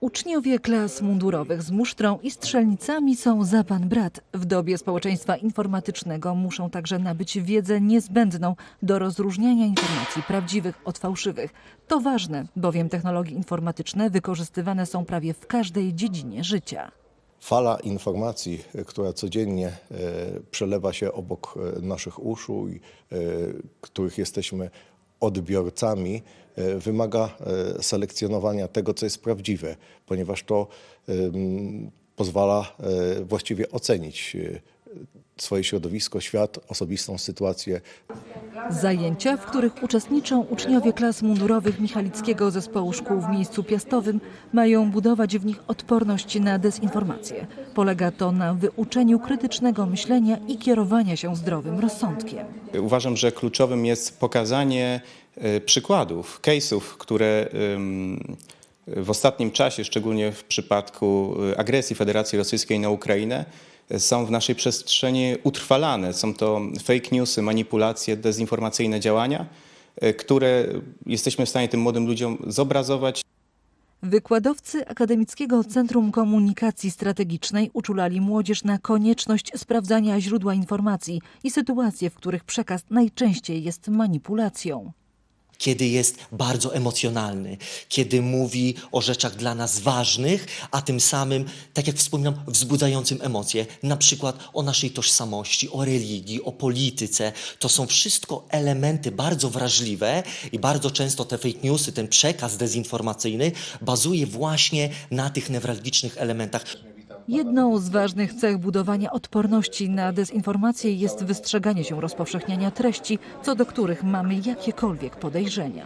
Uczniowie klas mundurowych z musztrą i strzelnicami są za pan brat. W dobie społeczeństwa informatycznego muszą także nabyć wiedzę niezbędną do rozróżniania informacji prawdziwych od fałszywych. To ważne, bowiem technologie informatyczne wykorzystywane są prawie w każdej dziedzinie życia. Fala informacji, e, która codziennie e, przelewa się obok e, naszych uszu i których jesteśmy odbiorcami, e, wymaga e, selekcjonowania tego, co jest prawdziwe, ponieważ to pozwala e, właściwie ocenić swoje środowisko, świat, osobistą sytuację Zajęcia, w których uczestniczą uczniowie klas mundurowych Michalickiego Zespołu Szkół w miejscu piastowym, mają budować w nich odporność na dezinformację. Polega to na wyuczeniu krytycznego myślenia i kierowania się zdrowym rozsądkiem. Uważam, że kluczowym jest pokazanie e, przykładów, case'ów, które w ostatnim czasie, szczególnie w przypadku e, agresji Federacji Rosyjskiej na Ukrainę, są w naszej przestrzeni utrwalane. Są to fake newsy, manipulacje, dezinformacyjne działania, e, które jesteśmy w stanie tym młodym ludziom zobrazować Wykładowcy Akademickiego Centrum Komunikacji Strategicznej uczulali młodzież na konieczność sprawdzania źródła informacji i sytuacje, w których przekaz najczęściej jest manipulacją. Kiedy jest bardzo emocjonalny, kiedy mówi o rzeczach dla nas ważnych, a tym samym, tak jak wspominam, wzbudzającym emocje, na przykład o naszej tożsamości, o religii, o polityce. To są wszystko elementy bardzo wrażliwe i bardzo często te fake newsy, ten przekaz dezinformacyjny bazuje właśnie na tych newralgicznych elementach. Jedną z ważnych cech budowania odporności na dezinformację jest wystrzeganie się rozpowszechniania treści, co do których mamy jakiekolwiek podejrzenia.